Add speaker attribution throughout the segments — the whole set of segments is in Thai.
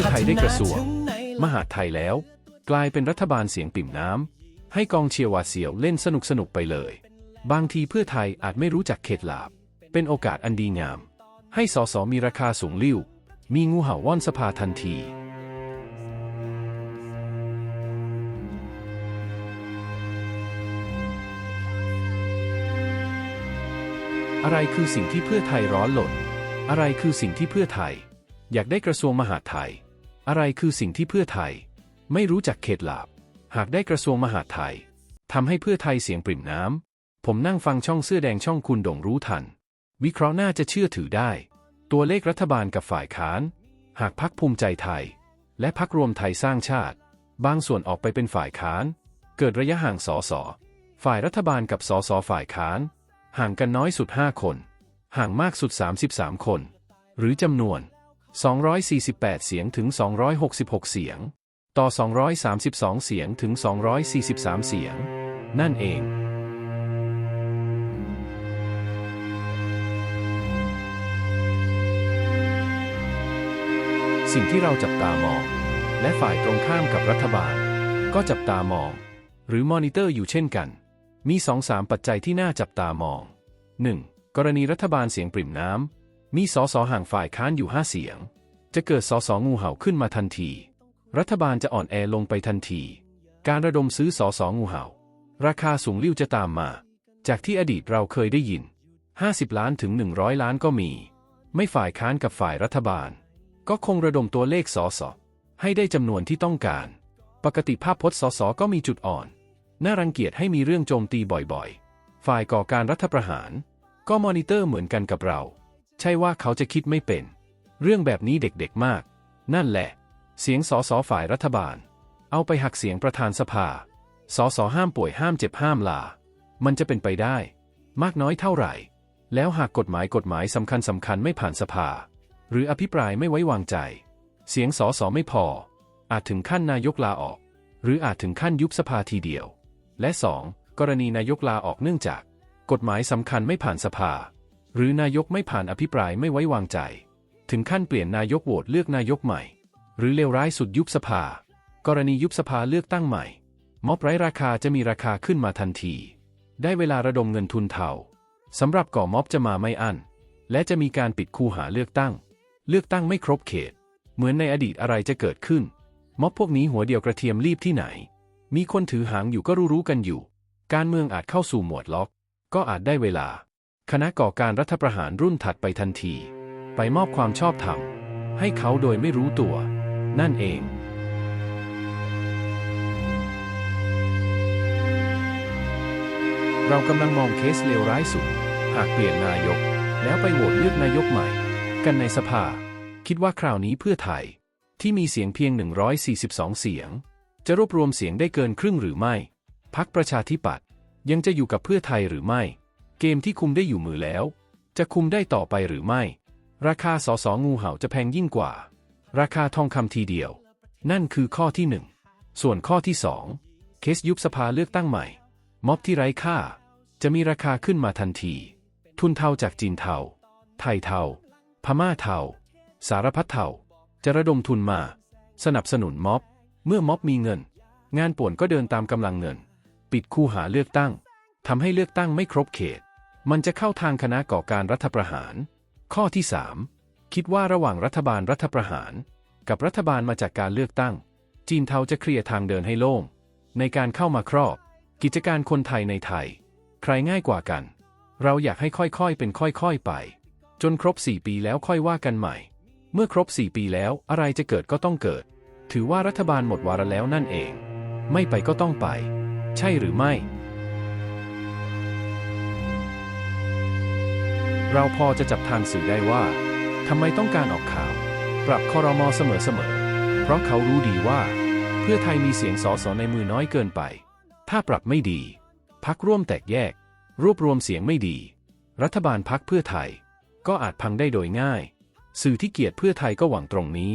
Speaker 1: พื่อไทยได้กระทรวงมหาดไทยแล้ว กลายเป็นรัฐบาลเสียงปิ่มน้ำ ให้กองเชียร์วาเสียวเล่นสนุกสนุกไปเลย บางทีเพื่อไทยอาจไม่รู้จักเข็ดหลาบ เป็นโอกาสอันดีงาม ให้สสมีราคาสูงลิ่ว มีงูเห่าว่อนสภาทันทีอะไรคือสิ่งที่เพื่อไทยร้อนหล่น อะไรคือสิ่งที่เพื่อไทย อยากได้กระทรวงมหาดไทย อะไรคือสิ่งที่เพื่อไทย ไม่รู้จักเขตหลาบ หากได้กระทรวงมหาดไทยทำให้เพื่อไทยเสียงปริ่มน้ำ ผมนั่งฟังช่องเสื้อแดงช่องคุณดงรู้ทัน วิเคราะห์น่าจะเชื่อถือได้ ตัวเลขรัฐบาลกับฝ่ายค้าน หากพักภูมิใจไทย และพักรวมไทยสร้างชาติ บางส่วนออกไปเป็นฝ่ายค้าน เกิดระยะห่างสอสอฝ่ายรัฐบาลกับสอสอฝ่ายค้าน ห่างกันน้อยสุด 5 คน ห่างมากสุด 33 คน หรือจำนวน 248 เสียงถึง 266 เสียง ต่อ 232 เสียงถึง 243 เสียง นั่นเอง สิ่งที่เราจับตามอง และฝ่ายตรงข้ามกับรัฐบาล ก็จับตามอง หรือมอนิเตอร์อยู่เช่นกัน มีสองสามปัจจัยที่น่าจับตามอง 1. กรณีรัฐบาลเสียงปริ่มน้ำ มีสอสอห่างฝ่ายค้านอยู่5เสียง จะเกิดสอสองูเห่าขึ้นมาทันที รัฐบาลจะอ่อนแอลงไปทันที การระดมซื้อสอสองูเห่า ราคาสูงลิ่วจะตามมา จากที่อดีตเราเคยได้ยิน 50 ล้านถึง 100 ล้านก็มี ไม่ฝ่ายค้านกับฝ่ายรัฐบาล ก็คงระดมตัวเลขสอสอให้ได้จำนวนที่ต้องการ ปกติภาพพจน์สอสอก็มีจุดอ่อน น่ารังเกียจให้มีเรื่องโจมตีบ่อยๆ ฝ่ายก่อการรัฐประหาร ก็มอนิเตอร์เหมือนกันกับเรา ใช่ว่าเขาจะคิดไม่เป็น เรื่องแบบนี้เด็กๆมาก นั่นแหละ เสียงสอสอฝ่ายรัฐบาล เอาไปหักเสียงประธานสภาสอสอห้ามป่วยห้ามเจ็บห้ามลา มันจะเป็นไปได้ มากน้อยเท่าไหร่ แล้วหากกฎหมายกฎหมายสำคัญสำคัญไม่ผ่านสภา หรืออภิปรายไม่ไว้วางใจ เสียงสอสอไม่พอ อาจถึงขั้นนายกลาออก หรืออาจถึงขั้นยุบสภาทีเดียว และ 2. กรณีนายกลาออกเนื่องจาก กฎหมายสำคัญไม่ผ่านสภา หรือนายกไม่ผ่านอภิปรายไม่ไว้วางใจ ถึงขั้นเปลี่ยนนายกโหวตเลือกนายกใหม่ หรือเลวร้ายสุดยุบสภา กรณียุบสภาเลือกตั้งใหม่ ม็อบไร้ราคาจะมีราคาขึ้นมาทันที ได้เวลาระดมเงินทุนเทาสำหรับก่อม็อบจะมาไม่อั้น และจะมีการปิดคูหาเลือกตั้ง เลือกตั้งไม่ครบเขต เหมือนในอดีตอะไรจะเกิดขึ้น ม็อบพวกนี้หัวเดียวกระเทียมรีบที่ไหน มีคนถือหางอยู่ก็รู้ๆกันอยู่ การเมืองอาจเข้าสู่หมวดล็อก ก็อาจได้เวลา คณะก่อการรัฐประหารรุ่นถัดไปทันที ไปมอบความชอบธรรม ให้เขาโดยไม่รู้ตัว นั่นเอง เรากำลังมองเคสเลวร้ายสุด หากเปลี่ยนนายก แล้วไปโหวตเลือกนายกใหม่ กันในสภา คิดว่าคราวนี้เพื่อไทย ที่มีเสียงเพียง 142 เสียง จะรวบรวมเสียงได้เกินครึ่งหรือไม่พักประชาธิปัตย์ยังจะอยู่กับเพื่อไทยหรือไม่ เกมที่คุมได้อยู่มือแล้ว จะคุมได้ต่อไปหรือไม่ ราคาสอสองูเห่าจะแพงยิ่งกว่า ราคาทองคำทีเดียว นั่นคือข้อที่หนึ่งส่วนข้อที่สองเคสยุบสภาเลือกตั้งใหม่ ม็อบที่ไร้ค่า จะมีราคาขึ้นมาทันที ทุนเทาจากจีนเทา ไทยเทา พม่าเทา สารพัดเทา จะระดมทุนมา สนับสนุนม็อบ เมื่อม็อบมีเงิน งานป่วนก็เดินตามกำลังเงิน ปิดคูหาเลือกตั้งทำให้เลือกตั้งไม่ครบเขต มันจะเข้าทางคณะก่อการรัฐประหาร ข้อที่ 3 คิดว่าระหว่างรัฐบาลรัฐประหาร กับรัฐบาลมาจากการเลือกตั้ง จีนเทาจะเคลียร์ทางเดินให้โล่ง ในการเข้ามาครอบ กิจการคนไทยในไทย ใครง่ายกว่ากัน เราอยากให้ค่อยๆเป็นค่อยๆไป จนครบ 4 ปีแล้วค่อยว่ากันใหม่ เมื่อครบ 4 ปีแล้วอะไรจะเกิดก็ต้องเกิด ถือว่ารัฐบาลหมดวาระแล้วนั่นเอง ไม่ไปก็ต้องไป ใช่หรือไม่ เราพอจะจับทางสื่อได้ว่าทำไมต้องการออกข่าว ปรับคอรมอเสมอๆ เพราะเขารู้ดีว่า เพื่อไทยมีเสียงสอสอในมือน้อยเกินไป ถ้าปรับไม่ดี พักร่วมแตกแยก รวบรวมเสียงไม่ดี รัฐบาลพักเพื่อไทย ก็อาจพังได้โดยง่าย สื่อที่เกียดเพื่อไทยก็หวังตรงนี้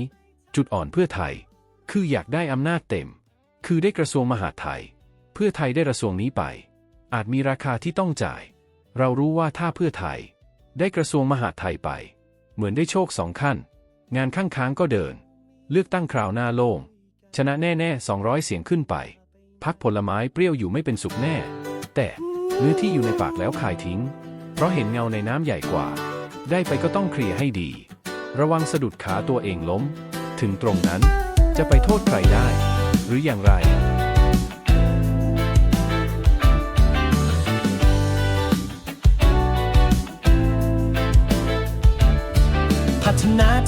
Speaker 1: จุดอ่อนเพื่อไทย คืออยากได้อำนาจเต็ม คือได้กระทรวงมหาดไทย เพื่อไทยได้กระทรวงนี้ไป อาจมีราคาที่ต้องจ่าย เรารู้ว่าถ้าเพื่อไทย ได้กระทรวงมหาดไทยไป เหมือนได้โชคสองขั้น งานข้างค้างก็เดิน เลือกตั้งคราวหน้าโล่ง ชนะแน่ๆ 200 เสียงขึ้นไป พักผลไม้เปรี้ยวอยู่ไม่เป็นสุขแน่ แต่เนื้อที่อยู่ในปากแล้วขายทิ้ง เพราะเห็นเงาในน้ำใหญ่กว่า ได้ไปก็ต้องเคลียร์ให้ดี ระวังสะดุดขาตัวเองล้ม ถึงตรงนั้นจะไปโทษใครได้ หรืออย่างไร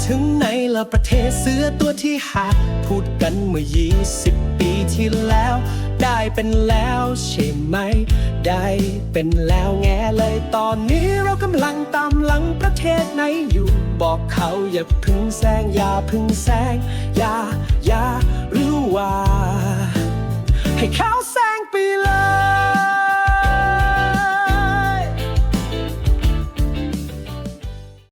Speaker 2: ถึงไหนละประเทศเสือตัวที่หาพูดกันเมื่อ 20 ปีที่แล้ว ได้เป็นแล้วใช่ไหม ได้เป็นแล้วแง่เลยตอนนี้เรากำลังตามหลังประเทศไหนอยู่ บอกเขาอย่าพึ่งแซงอย่าพึ่งแซงอย่าอย่าหรือว่า ให้เขาแซงไปเลย